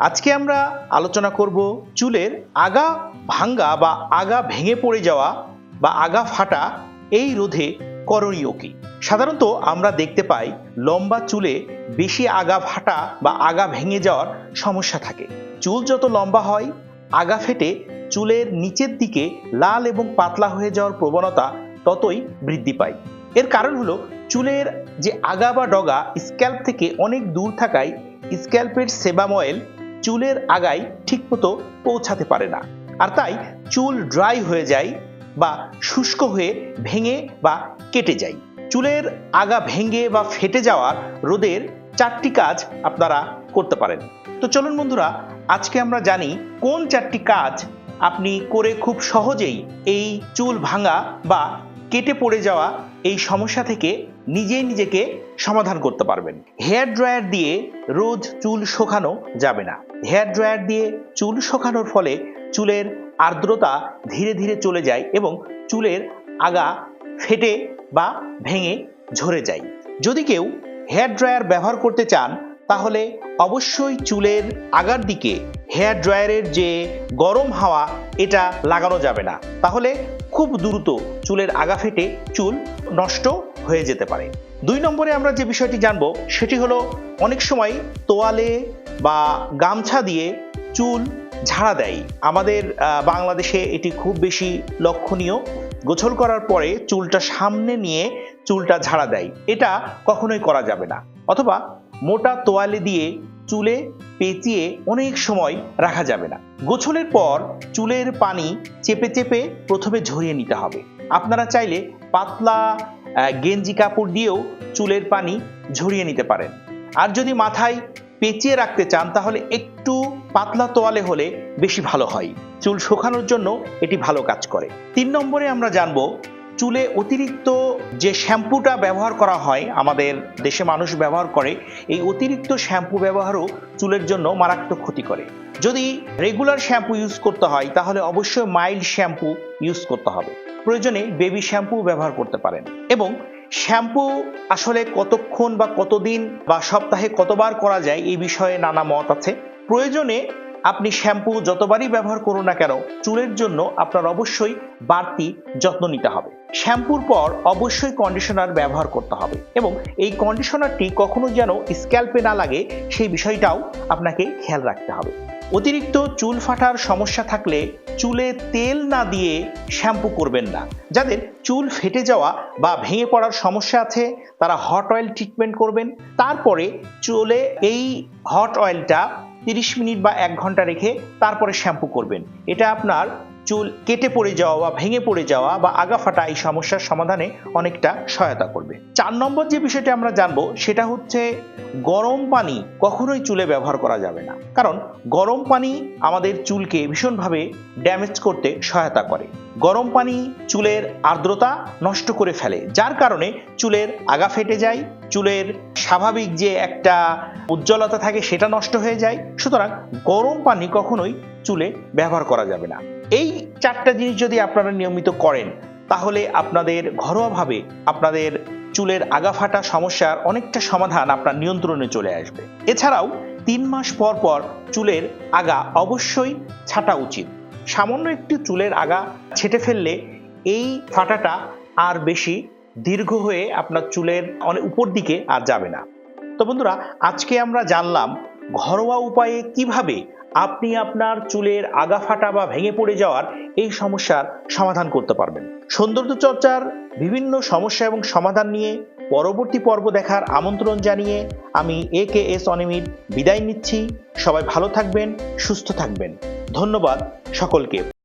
আজকে আমরা আলোচনা করব চুলের আগা ভাঙ্গা বা আগা ভেঙে পড়ে যাওয়া বা আগা ফাটা এই রোধে করণীয় কি? সাধারণত আমরা দেখতে পাই লম্বা চুলে বেশি আগা ফাটা বা আগা ভেঙে যাওয়ার সমস্যা থাকে। চুল যত লম্বা হয়, আগা ফেটে চুলের নিচের দিকে লাল এবং পাতলা হয়ে যাওয়ার প্রবণতা ততই বৃদ্ধি পায়। এর কারণ হলো চুলের যে আগা বা ডগা স্ক্যাল্প থেকে অনেক দূর থাকায় স্ক্যাল্পের সেবাম অয়েল চুলের আগায় ঠিকমতো পৌঁছাতে পারে না। আর তাই চুল ড্রাই হয়ে যায় বা শুষ্ক হয়ে ভেঙে বা কেটে যায়। চুলের আগা ভেঙে বা ফেটে যাওয়ার রোদের চারটি কাজ আপনারা করতে পারেন। তো চলুন বন্ধুরা, আজকে আমরা জানি কোন চারটি কাজ আপনি করে খুব সহজেই এই চুল ভাঙা বা কেটে পড়ে যাওয়া এই সমস্যা থেকে নিজেই নিজেকে সমাধান করতে পারবেন। হেয়ার ড্রায়ার দিয়ে রোজ চুল শুকানো যাবে না। হেয়ার ড্রায়ার দিয়ে চুল শুকানোর ফলে চুলের আর্দ্রতা ধীরে ধীরে চলে যায় এবং চুলের আগা ফেটে বা ভেঙে ঝরে যায়। যদি কেউ হেয়ার ড্রায়ার ব্যবহার করতে চান, তাহলে অবশ্যই চুলের আগার দিকে হেয়ার ড্রায়ারের যে গরম হাওয়া, এটা লাগানো যাবে না। তাহলে খুব দ্রুত চুলের আগা ফেটে চুল নষ্ট হয়ে যেতে পারে। দুই নম্বরে আমরা যে বিষয়টি জানব, সেটি হলো অনেক সময় তোয়ালে বা গামছা দিয়ে চুল ঝাড়া দেয়। আমাদের বাংলাদেশে এটি খুব বেশি লক্ষণীয়। গোসল করার পরে চুলটা সামনে নিয়ে চুলটা ঝাড়া দেয়। এটা কখনোই করা যাবে না। অথবা মোটা তোয়ালে দিয়ে চুলে পেঁচিয়ে অনেক সময় রাখা যাবে না। গোছলের পর চুলের পানি চেপে চেপে প্রথমে ঝরিয়ে নিতে হবে। আপনারা চাইলে পাতলা গেঞ্জি কাপড় দিয়েও চুলের পানি ঝরিয়ে নিতে পারেন। আর যদি মাথায় পেঁচিয়ে রাখতে চান, তাহলে একটু পাতলা তোয়ালে হলে বেশি ভালো হয়। চুল শুকানোর জন্য এটি ভালো কাজ করে। তিন নম্বরে আমরা জানব, চুলে অতিরিক্ত যে শ্যাম্পুটা ব্যবহার করা হয়, আমাদের দেশে মানুষ ব্যবহার করে, এই অতিরিক্ত শ্যাম্পু ব্যবহারও চুলের জন্য মারাত্মক ক্ষতি করে। যদি রেগুলার শ্যাম্পু ইউজ করতে হয়, তাহলে অবশ্যই মাইল্ড শ্যাম্পু ইউজ করতে হবে। প্রয়োজনে বেবি শ্যাম্পু ব্যবহার করতে পারেন। এবং শ্যাম্পু আসলে কতক্ষণ বা কতদিন বা সপ্তাহে কতবার করা যায় এই বিষয়ে নানা মত আছে। প্রয়োজনে আপনি শ্যাম্পু যতবারই ব্যবহার করুন না কেন, চুলের জন্য আপনার অবশ্যই বাড়তি যত্ন নিতে হবে। শ্যাম্পুর পর অবশ্যই কন্ডিশনার ব্যবহার করতে হবে এবং এই কন্ডিশনারটি কখনো যেন স্ক্যাল্পে না লাগে, সেই বিষয়টাও আপনাকে খেয়াল রাখতে হবে। অতিরিক্ত চুল ফাটার সমস্যা থাকলে চুলে তেল না দিয়ে শ্যাম্পু করবেন না। যাদের চুল ফেটে যাওয়া বা ভেঙে পড়ার সমস্যা আছে, তারা হট অয়েল ট্রিটমেন্ট করবেন। তারপরে চুলে এই হট অয়েলটা তিরিশ মিনিট বা এক ঘণ্টা রেখে তারপরে শ্যাম্পু করবেন। এটা আপনার চুল কেটে পড়ে যাওয়া বা ভেঙে পড়ে যাওয়া বা আগা ফাটা এই সমস্যার সমাধানে অনেকটা সহায়তা করবে। চার নম্বর যে বিষয়টি আমরা জানব, সেটা হচ্ছে গরম পানি কখনোই চুলে ব্যবহার করা যাবে না। কারণ গরম পানি আমাদের চুলকে ভীষণভাবে ড্যামেজ করতে সহায়তা করে। গরম পানি চুলের আর্দ্রতা নষ্ট করে ফেলে, যার কারণে চুলের আগা ফেটে যায়, চুলের স্বাভাবিক যে একটা উজ্জ্বলতা থাকে সেটা নষ্ট হয়ে যায়। সুতরাং গরম পানি কখনোই চুলে ব্যবহার করা যাবে না। এই চারটা জিনিস যদি আপনারা নিয়মিত করেন, তাহলে আপনাদের ঘরোয়াভাবে আপনাদের চুলের আগা ফাটা সমস্যার অনেকটা সমাধান আপনার নিয়ন্ত্রণে চলে আসবে। এছাড়াও তিন মাস পর পর চুলের আগা অবশ্যই ছাটা উচিত। সামান্য একটু চুলের আগা ছেটে ফেললে এই ফাটাটা আর বেশি দীর্ঘ হয়ে আপনার চুলের অনেক উপর দিকে আর যাবে না। তো বন্ধুরা, আজকে আমরা জানলাম ঘরোয়া উপায়ে কীভাবে আপনি আপনার চুলের আগা ফাটা বা ভেঙে পড়ে যাওয়ার এই সমস্যার সমাধান করতে পারবেন। সৌন্দর্য চর্চার বিভিন্ন সমস্যা এবং সমাধান নিয়ে পরবর্তী পর্ব দেখার আমন্ত্রণ জানিয়ে আমি এ কে এস অনিমিত বিদায় নিচ্ছি। সবাই ভালো থাকবেন, সুস্থ থাকবেন। ধন্যবাদ সকলকে।